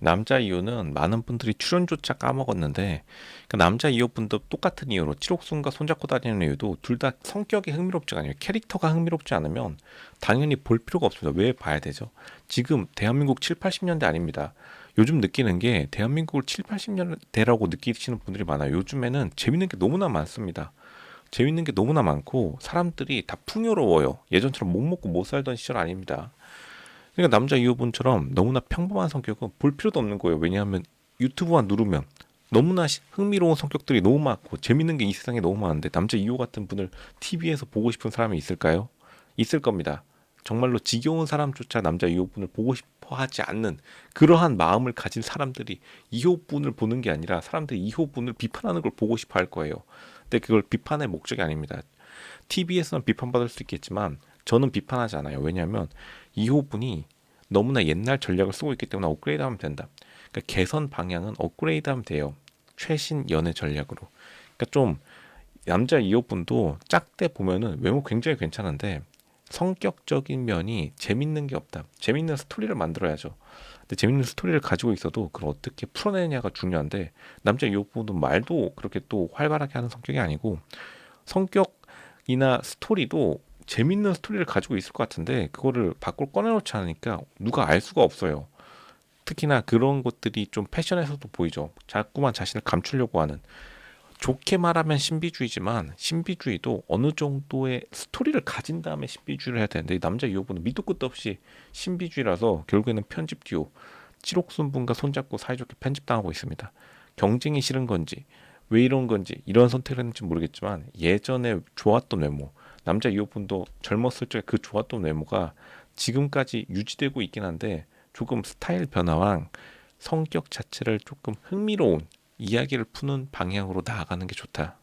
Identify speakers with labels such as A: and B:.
A: 남자 이호는 많은 분들이 출연조차 까먹었는데 그 남자 이호분도 똑같은 이유로 칠옥순과 손잡고 다니는 이유도 둘 다 성격이 흥미롭지가 않아요. 캐릭터가 흥미롭지 않으면 당연히 볼 필요가 없습니다. 왜 봐야 되죠? 지금 대한민국 7, 80년대 아닙니다. 요즘 느끼는 게 대한민국을 7, 80년대라고 느끼시는 분들이 많아요. 요즘에는 재밌는 게 너무나 많습니다. 재밌는 게 너무나 많고 사람들이 다 풍요로워요. 예전처럼 못 먹고 못 살던 시절 아닙니다. 그러니까 남자 이호분처럼 너무나 평범한 성격은 볼 필요도 없는 거예요. 왜냐하면 유튜브만 누르면 너무나 시- 흥미로운 성격들이 너무 많고 재밌는 게 이 세상에 너무 많은데 남자 이호 같은 분을 TV에서 보고 싶은 사람이 있을까요? 있을 겁니다. 정말로 지겨운 사람조차 남자 이호분을 보고 싶어 하지 않는 그러한 마음을 가진 사람들이 이호분을 보는 게 아니라 사람들이 이호분을 비판하는 걸 보고 싶어 할 거예요. 근데 그걸 비판의 목적이 아닙니다. TV에서는 비판받을 수 있겠지만 저는 비판하지 않아요. 왜냐하면 이호분이 너무나 옛날 전략을 쓰고 있기 때문에 업그레이드하면 된다. 그러니까 개선 방향은 업그레이드하면 돼요. 최신 연애 전략으로. 그러니까 좀 남자 이호분도 짝대 보면은 외모 굉장히 괜찮은데 성격적인 면이 재밌는 게 없다. 재밌는 스토리를 만들어야죠. 근데 재밌는 스토리를 가지고 있어도 그걸 어떻게 풀어내냐가 중요한데 남자 이호분은 말도 그렇게 또 활발하게 하는 성격이 아니고 성격이나 스토리도 재밌는 스토리를 가지고 있을 것 같은데 그거를 밖으로 꺼내놓지 않으니까 누가 알 수가 없어요. 특히나 그런 것들이 좀 패션에서도 보이죠. 자꾸만 자신을 감추려고 하는 좋게 말하면 신비주의지만 신비주의도 어느 정도의 스토리를 가진 다음에 신비주의를 해야 되는데 이 남자 이호분은 밑도 끝도 없이 신비주의라서 결국에는 편집 듀오 칠옥순분과 손잡고 사이좋게 편집당하고 있습니다. 경쟁이 싫은 건지 왜 이런 건지 이런 선택을 했는지 모르겠지만 예전에 좋았던 외모 남자 이호분도 젊었을 적에 그 좋았던 외모가 지금까지 유지되고 있긴 한데 조금 스타일 변화랑 성격 자체를 조금 흥미로운 이야기를 푸는 방향으로 나아가는 게 좋다.